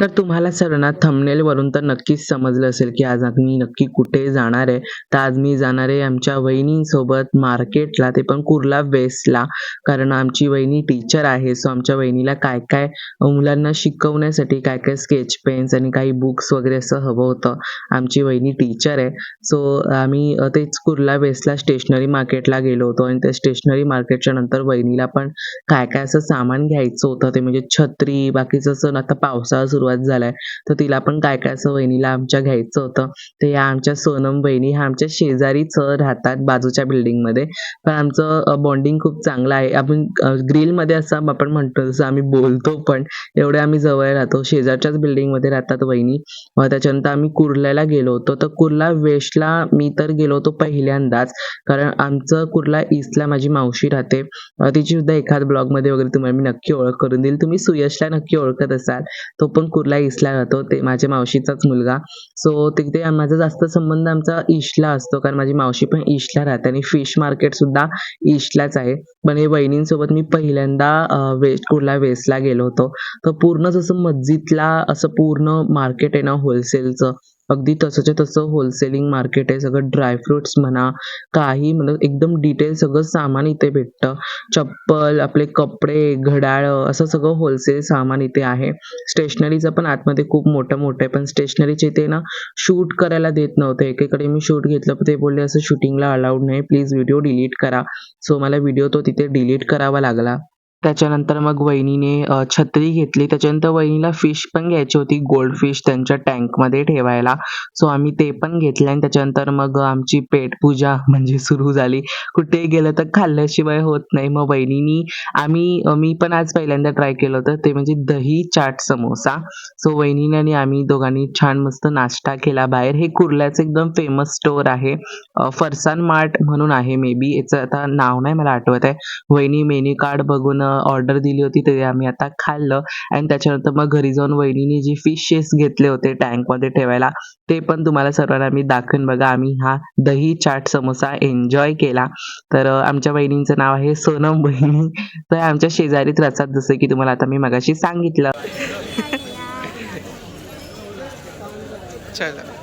तर तुम्हाला सर्वांना thumbnail वरून तर नक्कीच समजलं असेल की आज मी नक्की कुठे जाणार आहे. तर आज मी जाणार आहे आमच्या वहिनींसोबत मार्केटला ते पण कुर्ला वेस्टला. कारण आमची वहिनी टीचर आहे. सो आमच्या वहिनीला काय काय मुलांना शिकवण्यासाठी काय काय स्केच पेन्स आणि काही बुक्स वगैरे असं हवं होतं. आमची वहिनी टीचर आहे. सो आम्ही तेच कुर्ला वेस्टला स्टेशनरी मार्केटला गेलो होतो आणि त्या स्टेशनरी मार्केटच्या नंतर वहिनीला पण काय काय असं सामान घ्यायचं होतं. ते म्हणजे छत्री बाकीचं असं आता पावसाळा सुरुवात झालाय तर तिला पण काय काय असं वहिनीला आमच्या घ्यायचं होतं. तर या आमच्या सोनम वहिनी ह्या आमच्या शेजारीच राहतात बाजूच्या बिल्डिंगमध्ये. पण आमचं बॉन्डिंग खूप चांगलं आहे. आपण ग्रीलमध्ये असं आपण म्हणतो जसं आम्ही बोलतो पण एवढे आम्ही जवळ राहतो. शेजारच्याच बिल्डिंगमध्ये राहतात वहिनी. त्याच्यानंतर आम्ही कुर्ल्याला गेलो होतो. तर कुर्ला वेस्टला मी तर गेलो होतो पहिल्यांदाच. कारण आमचं कुर्ला ईस्टला माझी मावशी राहते. तिची सुद्धा एखाद ब्लॉगमध्ये वगैरे तुम्हाला मी नक्की ओळख करून देईल. तुम्ही सुयशला नक्की ओळखत असाल. तो पण कुर्ला ईस्टला राहतो. ते माझ्या मावशीचाच मुलगा. सो तिथे माझा जास्त संबंध आमचा ईस्टला असतो. कारण माझी मावशी पण ईस्टला राहते आणि फिश मार्केट सुद्धा ईस्टलाच आहे. पण हे वहिनींसोबत मी पहिल्यांदा वेस्ट कुर्ला वेस्टला गेलो होतो. तर पूर्ण जसं मस्जिदला असं पूर्ण मार्केट आहे ना होलसेलचं अगदी तसंच्या तसं होलसेलिंग मार्केट आहे. सगळं ड्रायफ्रुट्स म्हणा काही म्हणजे एकदम डिटेल सगळं सामान इथे भेटतं. चप्पल, आपले कपडे, घड्याळं असं सगळं होलसेल सामान इथे आहे. स्टेशनरीचं पण आतमध्ये खूप मोठं मोठं आहे. पण स्टेशनरीचे ते ना शूट करायला देत नव्हते. एकीकडे मी शूट घेतलं पण ते बोलले असं शूटिंगला अलाउड नाही. प्लीज व्हिडिओ डिलीट करा. सो मला व्हिडिओ तो तिथे डिलीट करावा लागला. त्याच्यानंतर मग वहिनीने छत्री घेतली. त्याच्यानंतर वहिनीला फिश पण घ्यायची होती गोल्ड फिश त्यांच्या टँकमध्ये ठेवायला. सो आम्ही ते पण घेतले आणि त्याच्यानंतर मग आमची पेटपूजा म्हणजे सुरू झाली. कुठेही गेलं तर खाल्ल्याशिवाय होत नाही. मग वहिनीनी आम्ही मी पण आज पहिल्यांदा ट्राय केलं होतं. ते म्हणजे दही चाट समोसा. सो वहिनीने आणि आम्ही दोघांनी छान मस्त नाश्ता केला बाहेर. हे कुर्ल्याचं एकदम फेमस स्टोअर आहे. फरसान मार्ट म्हणून आहे मे बी. याचं आता नाव नाही मला आठवत आहे. वहिनी मेन्यू कार्ड बघून ऑर्डर दिली होती ते आम्ही आता खाल्लं आणि त्याच्यानंतर मग घरी जाऊन वहिनीने जी फिशेस घेतले होते टँकमध्ये ठेवायला ते पण तुम्हाला सर्वांना मी दाखवेन बघा. आम्ही हा दही चाट समोसा एन्जॉय केला. तर आमच्या वहिनींचं नाव आहे सोनम बहिणी तर आमच्या शेजारीच राहतात जसं की तुम्हाला आता मी मगाशी सांगितलं.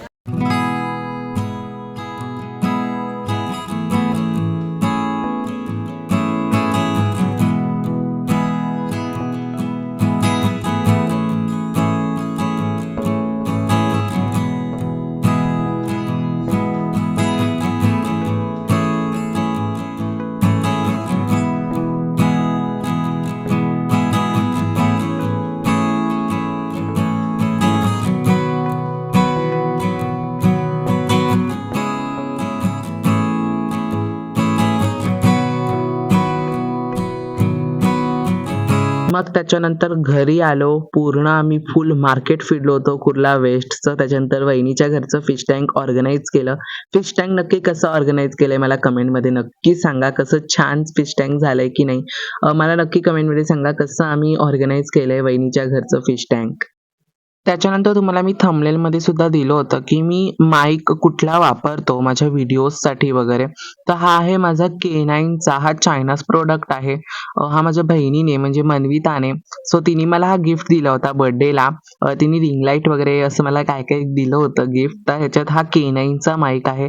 मग त्याच्यानंतर घरी आलो. पूर्ण आम्ही फुल मार्केट फिरलो होतो कुर्ला वेस्टचं. त्याच्यानंतर वहिनीच्या घरचं फिश टँक ऑर्गनाईज केलं. फिश टँक नक्की कसं ऑर्गनाईज केलंय मला कमेंटमध्ये नक्की सांगा. कसं छान फिश टँक झालंय की नाही. मला नक्की कमेंटमध्ये सांगा कसं आम्ही ऑर्गनाईज केलंय वहिनीच्या घरचं फिश टँक. त्याच्यानंतर तुम्हाला मी thumbnailमध्ये सुद्धा दिलं होतं की मी माईक कुठला वापरतो माझ्या व्हिडिओजसाठी वगैरे. तर हा आहे माझा K9चा हा चायनाज प्रोडक्ट आहे. हा माझ्या बहिणीने म्हणजे मनविताने सो तिने मला हा गिफ्ट दिला होता बर्थडेला. तिने रिंग लाइट वगैरे असं मला काय काय दिलं होतं गिफ्ट. तर ह्याच्यात हा केनाईनचा माईक आहे.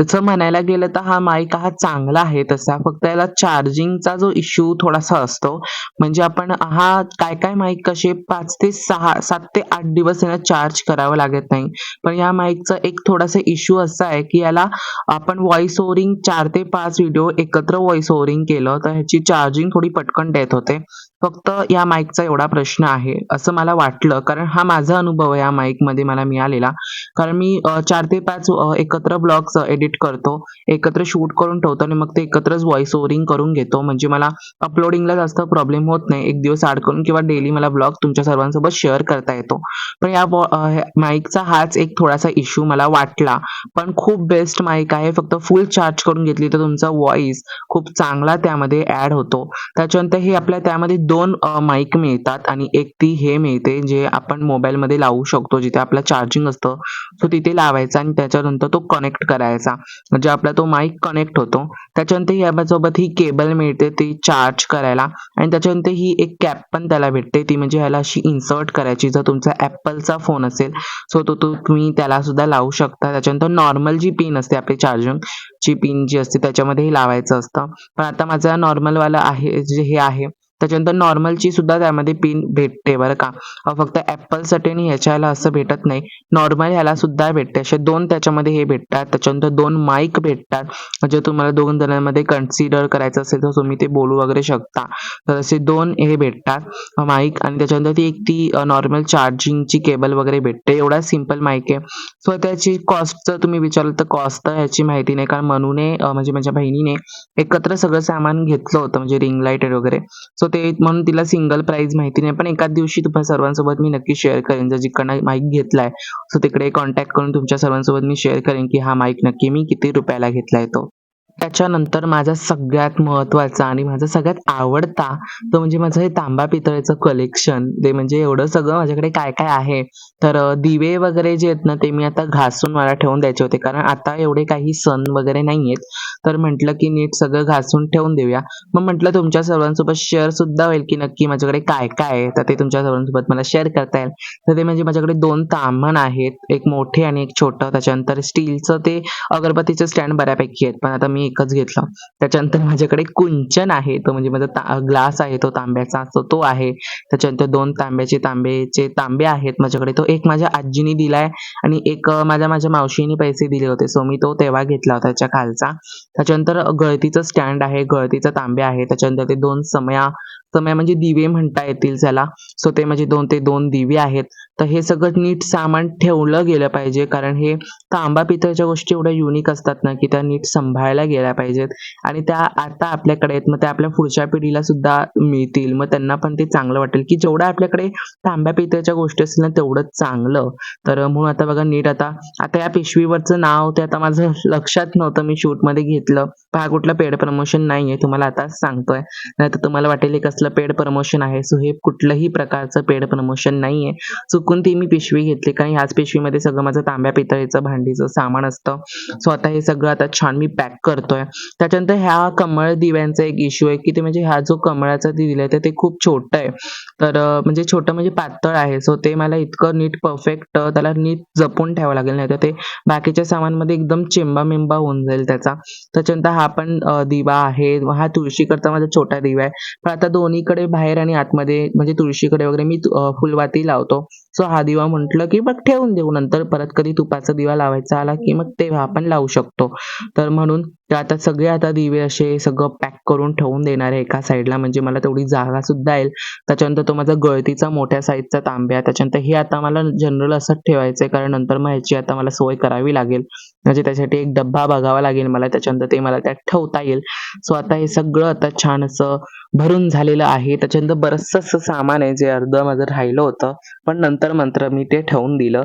तसं म्हणायला गेलं तर हा माईक हा चांगला आहे तसा. फक्त याला चार्जिंगचा जो इश्यू थोडासा असतो. म्हणजे आपण हा काय काय माईक कसे पाच ते 6 7 ते आठ दिवस याला चार्ज करावं लागत नाही. पण या माईकचा एक थोडासा इश्यू असा आहे की याला आपण व्हॉइस ओव्हरिंग चार ते पाच व्हिडिओ एकत्र व्हॉइस ओव्हरिंग केलं तर ह्याची चार्जिंग थोडी पटकन डेथ होते. फक्त या माईकचा एवढा प्रश्न आहे. असं मला वाटतं वाटलं कारण हा माझा अनुभव आहे या माईकमध्ये मला मिळालेला. कारण मी चार ते पाच एकत्र ब्लॉग्स एडिट करतो. एकत्र शूट करून ठेवतो आणि मग ते एकत्रच व्हॉइस ओवरिंग करून घेतो. म्हणजे मला अपलोडिंगला जास्त प्रॉब्लेम होत नाही. एक दिवस आड करून किंवा डेली मला ब्लॉग तुमच्या सर्वांसोबत शेअर करता येतो. पण या माईकचा हाच एक थोडासा इश्यू मला वाटला. पण खूप बेस्ट माईक आहे. फक्त फुल चार्ज करून घेतली तर तुमचा व्हॉइस खूप चांगला त्यामध्ये ऍड होतो. त्याच्यानंतर हे आपल्या त्यामध्ये दोन माईक मिळतात आणि एक ती हे मिळते जे आपण मोबाईलमध्ये लावू शकतो जिथे आपलं चार्जिंग असतं. तो तिथे लावायचा आणि त्याच्यानंतर तो कनेक्ट करायचा. म्हणजे आपला तो माईक कनेक्ट होतो. त्याच्यानंतर यासोबत ही केबल मिळते ती चार्ज करायला. आणि त्याच्यानंतर ही एक कॅप पण त्याला भेटते. ती म्हणजे ह्याला अशी इन्सर्ट करायची. जर तुमचा ॲपलचा फोन असेल सो तो तुम्ही त्याला सुद्धा लावू शकता. त्याच्यानंतर नॉर्मल जी पिन असते आपली चार्जिंग ची पिन जी असते त्याच्यामध्ये लावायचं असतं. पण आता माझा नॉर्मलवाला आहे जे हे आहे त्याच्यानंतर नॉर्मलची सुद्धा त्यामध्ये पिन भेटते बरं का. फक्त ॲपलसाठी आणि ह्याच्याला असं भेटत नाही. नॉर्मल ह्याला सुद्धा भेटते. असे दोन त्याच्यामध्ये हे भेटतात. त्याच्यानंतर दोन माईक भेटतात. म्हणजे तुम्हाला दोन जणांमध्ये कन्सिडर करायचं असेल तर तुम्ही ते बोलू वगैरे शकता. तर असे दोन हे भेटतात. माईक आणि त्याच्यानंतर ती एक ती नॉर्मल चार्जिंगची केबल वगैरे भेटते. एवढा सिंपल माईक आहे. सो त्याची कॉस्ट जर तुम्ही विचारलं तर कॉस्ट तर ह्याची माहिती नाही. कारण मनूने म्हणजे माझ्या बहिणीने एकत्र सगळं सामान घेतलं होतं. म्हणजे रिंग लाइट वगैरे. सो ते म्हणून तिला सिंगल प्राईज माहिती नाही. पण एकाच दिवशी तुम्हाला सर्वांसोबत मी नक्की शेअर करेन. जर जिकडनं माईक घेतलाय सो तिकडे कॉन्टॅक्ट करून तुमच्या सर्वांसोबत मी शेअर करेन की हा माईक नक्की मी किती रुपयाला घेतलाय तो. त्याच्यानंतर माझा सगळ्यात महत्त्वाचा आणि माझा सगळ्यात आवडता तो म्हणजे माझं हे तांबा पितळेचं कलेक्शन ते म्हणजे एवढं सगळं माझ्याकडे काय काय आहे. तर अ, दिवे वगैरे जे आहेत ना ते मी आता घासून मला ठेवून द्यायचे होते. कारण आता एवढे काही सण वगैरे नाही आहेत तर म्हटलं की नीट सगळं घासून ठेवून देऊया. मग म्हटलं तुमच्या सर्वांसोबत शेअर सुद्धा होईल की नक्की माझ्याकडे काय काय आहे. तर ते तुमच्या सर्वांसोबत मला शेअर करता येईल. तर ते म्हणजे माझ्याकडे दोन ताम्हण आहेत. एक मोठे आणि एक छोटं. त्याच्यानंतर स्टीलचं ते अगरबत्तीचं स्टँड बऱ्यापैकी आहेत. पण आता मी मी एकच घेतलं. त्याच्यानंतर माझ्याकडे कुंचन आहे. तो म्हणजे माझा ग्लास आहे. तो तांब्याचा तो तो आहे. त्याच्यानंतर दोन तांब्याचे तांब्याचे तांबे आहेत माझ्याकडे. तो एक माझ्या आजीने दिलाय आणि एक माझ्या माझ्या मावशीने पैसे दिले होते. सो मी तो तेव्हा घेतला होता त्याच्या खालचा. त्याच्यानंतर गळतीचं स्टँड आहे. गळतीचं तांबे आहे. त्याच्यानंतर ते दोन समया समया म्हणजे दिवे म्हणता येतील त्याला. सो ते म्हणजे दोन ते दोन दिवे आहेत. तर हे सगळं नीट सामान ठेवलं गेलं पाहिजे. कारण हे तांबा पितळच्या गोष्टी एवढ्या युनिक असतात ना की त्या नीट सांभाळल्या गेल्या पाहिजेत. आणि त्या आता आपल्याकडे आहेत. मग त्या आपल्या पुढच्या पिढीला सुद्धा मिळतील. मग त्यांना पण ते चांगलं वाटेल. की जेवढं आपल्याकडे तांब्या पितळच्या गोष्टी असतील ना तेवढंच चांगलं. तर म्हणून आता बघा नीट आता आता या पिशवीवरचं नाव ते आता माझं लक्षात नव्हतं. मी शूटमध्ये घेतलं. पण हा कुठलं पेड प्रमोशन नाही आहे तुम्हाला आताच सांगतोय. नाही तर तुम्हाला वाटेल कसलं पेड प्रमोशन आहे. सो हे कुठलंही प्रकारचं पेड प्रमोशन नाही आहे चुकून ती मी पिशवी घेतली. कारण ह्याच पिशवीमध्ये सगळं माझं तांब्या पितळेचं भांडीचं सामान असतं. सो आता हे सगळं आता छान मी पॅक करतोय त्याच्यानंतर ह्या कमळ दिव्यांचा एक इश्यू आहे की ते म्हणजे हा जो कमळाचा दिलाय तर ते खूप छोटं आहे. तर म्हणजे छोटं म्हणजे पातळ आहे. सो ते मला इतकं नीट परफेक्ट त्याला नीट जपून ठेवावं लागेल. नाही तर ते बाकीच्या सामानमध्ये एकदम चिंबा मिंबा होऊन जाईल त्याचा. त्याच्यानंतर हा पण दिवा आहे. हा तुळशीकडचा माझा छोटा दिवा आहे. पण आता दोन्हीकडे बाहेर आणि आतमध्ये म्हणजे तुळशीकडे वगैरे मी फुलवाती लावतो. सो हा दिवा म्हटलं की मग ठेवून देऊ. नंतर परत कधी तुपाचा दिवा लावायचा आला की मग तेव्हा आपण लावू शकतो. तर म्हणून आता सगळे आता दिवे असे सगळं पॅक करून ठेवून देणार आहे एका साईडला. म्हणजे मला तेवढी जागा सुद्धा येईल. त्याच्यानंतर तो माझा गळतीचा मोठ्या साईजचा तांब्या. त्याच्यानंतर हे आता मला जनरल असंच ठेवायचं आहे कारण नंतर मग ह्याची आता मला सोय करावी लागेल. म्हणजे त्यासाठी एक डब्बा बघावा लागेल मला त्याच्यानंतर ते मला त्यात ठेवता येईल. सो आता हे सगळं आता छान असं भरून झालेलं आहे. त्याच्यानंतर बरंचसं असं सामान आहे जे अर्ध माझं राहिलं होतं पण नंतर मंत्र मी ते ठेवून दिलं.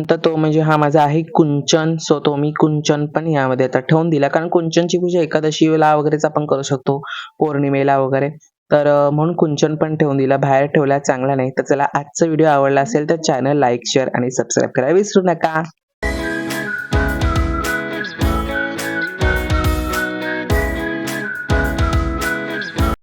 नंतर तो म्हणजे हा माझा आहे कुंचन सो तो मी कुंचन पण यामध्ये आता ठेवून दिला. कारण कुंचनची पूजा एकादशीला वगैरेच आपण करू शकतो पौर्णिमेला वगैरे. तर म्हणून कुंचन पण ठेवून दिला. बाहेर ठेवला चांगला नाही. तर चला आजचा व्हिडिओ आवडला असेल तर चॅनल लाईक शेअर आणि सबस्क्राईब करायला विसरू नका.